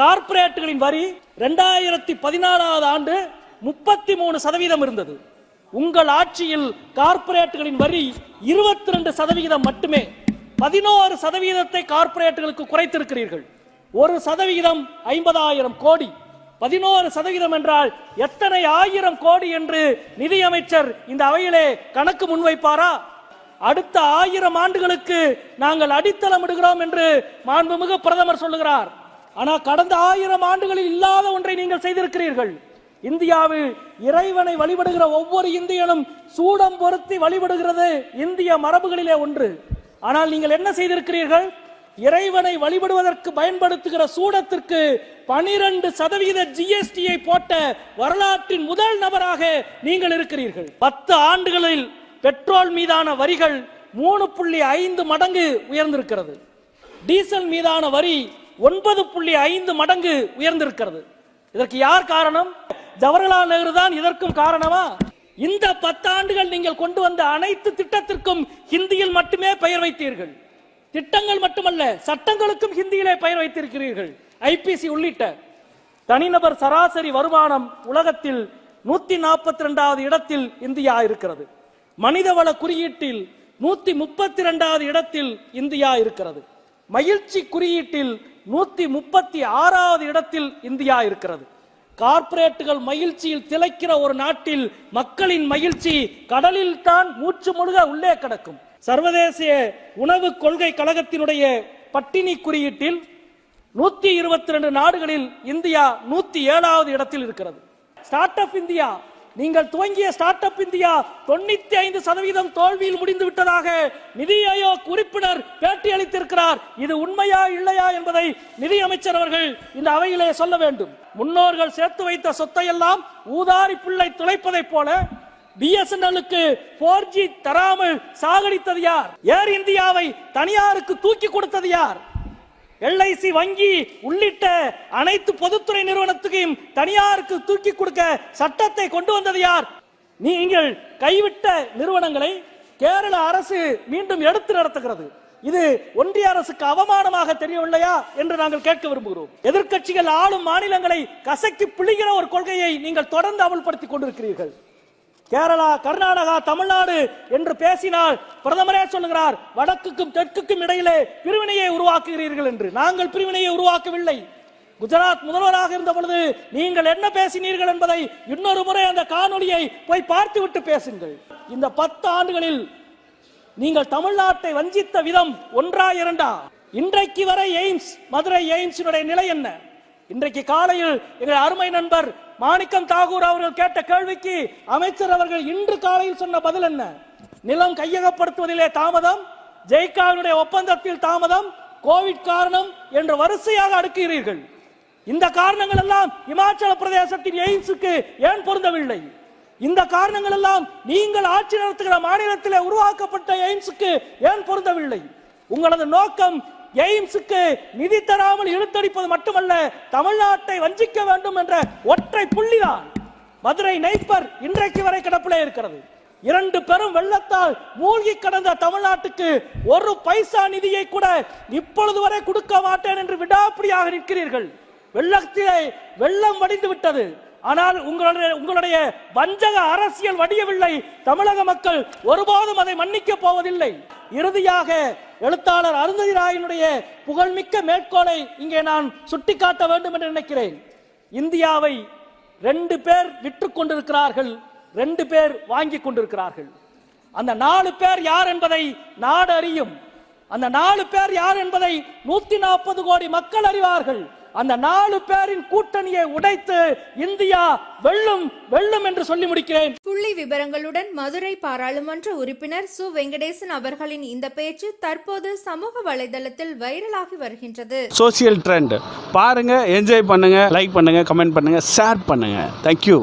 கார்ப்பரேட்டுகளின் வரி ரெண்டாயிரத்தி பதினாலாவது ஆண்டு முப்பத்தி மூணு சதவீதம் இருந்தது. உங்கள் ஆட்சியில் கார்ப்பரேட்டுகளின் வரி இருபத்தி ரெண்டு சதவிகிதம் மட்டுமே. பதினோரு சதவீதத்தை கார்ப்பரேட்டுகளுக்கு குறைத்திருக்கிறீர்கள். ஒரு சதவிகிதம் ஐம்பதாயிரம் கோடி. பதினோரு சதவீதம் என்றால் எத்தனை ஆயிரம் கோடி என்று நிதியமைச்சர் இந்த அவையிலே கணக்கு முன்வைப்பாரா? அடுத்த ஆயிரம் ஆண்டுகளுக்கு நாங்கள் அடித்தளமிடுகிறோம் என்று மாண்புமிகு பிரதமர் சொல்லுகிறார். ஆனால் கடந்த ஆயிரம் ஆண்டுகளில் இல்லாத ஒன்றை நீங்கள் செய்திருக்கிறீர்கள். இந்தியாவில் இறைவனை வழிபடுகிற ஒவ்வொரு இந்தியனும் சூடம் பொருத்தி வழிபடுகிறது இந்திய மரபுகளிலே ஒன்று. ஆனால் நீங்கள் என்ன செய்திருக்கிறீர்கள்? இறைவனை வழிபடுவதற்கு பயன்படுத்துகிற சூடத்திற்கு பனிரெண்டு சதவீத ஜிஎஸ்டியை போட்ட வரலாற்றின் முதல் நபராக நீங்கள் இருக்கிறீர்கள். பத்து ஆண்டுகளில் பெட்ரோல் மீதான வரிகள் மூணு புள்ளி ஐந்து மடங்கு உயர்ந்திருக்கிறது. டீசல் மீதான வரி ஒன்பது புள்ளி ஐந்து மடங்கு உயர்ந்திருக்கிறது. இதற்கு யார் காரணம்? ஜவஹர்லால் நேரு தான் இதற்கும் காரணமா? இந்த பத்தாண்டுகள் நீங்கள் கொண்டு வந்த அனைத்து திட்டத்திற்கும் ஹிந்தியில் மட்டுமே பெயர் வைத்தீர்கள். திட்டங்கள் மட்டுமல்ல சட்டங்களுக்கும் ஹிந்தியிலே பெயர் வைத்திருக்கிறீர்கள். ஐபிசி உள்ளிட்ட தனிநபர் சராசரி வருமானம் உலகத்தில் நூத்தி நாற்பத்தி ரெண்டாவது இடத்தில் இந்தியா இருக்கிறது. மனிதவள குறியீட்டில் நூத்தி முப்பத்தி ரெண்டாவது இடத்தில் இந்தியா இருக்கிறது. மகிழ்ச்சி குறியீட்டில் நூத்தி முப்பத்தி ஆறாவது இடத்தில் இந்தியா இருக்கிறது. கார்ப்பரேட்டுகள் மகிழ்ச்சியில் திளைக்கிற ஒரு நாட்டில் மக்களின் மகிழ்ச்சி கடலில் தான் மூச்சு முழுக உள்ளே கிடக்கும். சர்வதேச உணவு கொள்கை கழகத்தினுடைய பட்டினி குறியீட்டில் நூத்தி இருபத்தி ரெண்டு நாடுகளில் இந்தியா நூத்தி ஏழாவது இடத்தில் இருக்கிறது. ஸ்டார்ட் அப் இந்தியா நீங்கள் துவங்கிய ஸ்டார்ட் அப் இந்தியா தொண்ணூத்தி ஐந்து சதவீதம் தோல்வியில் முடிந்து விட்டதாக நிதி ஆயோக் உறுப்பினர் பேட்டி அளித்திருக்கிறார். இது உண்மையா இல்லையா என்பதை நிதி அமைச்சர் அவர்கள் இந்த அவையிலே சொல்ல வேண்டும். முன்னோர்கள் சேர்த்து வைத்த சொத்தை எல்லாம் ஊதாரி பிள்ளை துளைப்பதைப் போல பிஎஸ்என்எலுக்கு போர் ஜி தராமல் சாகடித்தது யார்? ஏர் இந்தியாவை தனியாருக்கு தூக்கி கொடுத்தது யார்? எல்ஐசி வங்கி உள்ளிட்ட அனைத்து பொதுத்துறை நிறுவனத்துக்கும் தனியாருக்கு தூக்கி கொடுக்க சட்டத்தை கொண்டு வந்தது யார்? நீங்கள் கைவிட்ட நிறுவனங்களை கேரள அரசு மீண்டும் எடுத்து நடத்துகிறது. இது ஒன்றிய அரசுக்கு அவமானமாக தெரியவில்லையா என்று நாங்கள் கேட்க விரும்புகிறோம். எதிர்க்கட்சிகள் ஆளும் மாநிலங்களை கசக்கி பிழிகிற ஒரு கொள்கையை நீங்கள் தொடர்ந்து அமல்படுத்திக் கொண்டிருக்கிறீர்கள். கேரளா கர்நாடகா தமிழ்நாடு என்று பேசினால் பிரதமரே சொல்லுகிறார் வடக்குக்கும் தெற்குக்கும் இடையிலே பிரிவினையை உருவாக்குகிறீர்கள் என்று. நாங்கள் பிரிவினையை உருவாக்கவில்லை. குஜராத் முதல்வராக இருந்த பொழுது நீங்கள் என்ன பேசினீர்கள் என்பதை இன்னொரு முறை அந்த காணொலியை போய் பார்த்துவிட்டு பேசுங்கள். இந்த பத்து ஆண்டுகளில் நீங்கள் தமிழ்நாட்டை வஞ்சித்த விதம் ஒன்றா இரண்டா? இன்றைக்கு வரை எய்ம்ஸ் மதுரை எய்ம்ஸினுடைய நிலை என்ன? இன்றைக்கு காலையில் எங்கள் அருமை நண்பர் மாணிக்கம் தாகூர் அவர்கள் கேட்ட கேள்விக்கு அமைச்சர் அவர்கள் இன்று காலையில் சொன்ன பதில் என்ன? நிலம் கையகப்படுத்துவதிலே தாமதம் ஜெய்காவினுடைய ஒப்பந்தத்தில் தாமதம் கோவிட் காரணம் என்று வரிசையாக அடுக்குகிறீர்கள் இந்த காரணங்கள் எல்லாம் இமாச்சல பிரதேசத்தின் எய்ம்ஸுக்கு ஏன் பொருந்தவில்லை? இந்த காரணங்கள் எல்லாம் நீங்கள் ஆட்சி நடத்துகிற மாநிலத்திலே உருவாக்கப்பட்ட எய்ம்ஸுக்கு ஏன் பொருந்தவில்லை? உங்களது நோக்கம் எய்ம்ஸுக்கு நிதி தராமல் இழுத்தடிப்பது மட்டுமல்ல தமிழ்நாட்டை வஞ்சிக்க வேண்டும் என்ற ஒற்றை புள்ளிதான் மதுரை நெய்ப்பர் இன்றைக்கு வரை கிடப்பிலே இருக்கிறது. இரண்டு பெரும் வெள்ளத்தால் மூழ்கி கடந்த தமிழ்நாட்டுக்கு ஒரு பைசா நிதியை கூட இப்பொழுது வரை கொடுக்க மாட்டேன் என்று விடாப்பிடியாக நிற்கிறீர்கள். வெள்ளத்திலே வெள்ளம் வடிந்து விட்டது. ஆனால் உங்களுடைய உங்களுடைய வஞ்சக அரசியல் வடியவில்லை. தமிழக மக்கள் ஒருபோதும் அதை மன்னிக்க போவதில்லை. இறுதியாக எழுத்தாளர் அருந்ததி ராயனுடைய புகழ்மிக்க மேற்கோளை இங்கே நான் சுட்டிக்காட்ட வேண்டும் என்று நினைக்கிறேன். இந்தியாவை ரெண்டு பேர் விற்று கொண்டிருக்கிறார்கள் ரெண்டு பேர் வாங்கி கொண்டிருக்கிறார்கள். அந்த நாலு பேர் யார் என்பதை நாடு அறியும் அந்த நாலு பேர் யார் என்பதை நூத்தி நாற்பது கோடி மக்கள் அறிவார்கள். அந்த நாலு பேரின் கூட்டணியை உடைத்து இந்தியா வெல்லும் வெல்லும் என்று சொல்லி முடிக்கிறேன். புள்ளி விவரங்களுடன் மதுரை பாராளுமன்ற உறுப்பினர் சு. வெங்கடேசன் அவர்களின் இந்த பேச்சு தற்போது சமூக வலைதளத்தில் வைரலாகி வருகின்றது. சோசியல் ட்ரெண்ட் பாருங்கள் என்ஜாய் பண்ணுங்கள் லைக் பண்ணுங்கள் கமெண்ட் பண்ணுங்கள் ஷேர் பண்ணுங்கள் தேங்க்யூ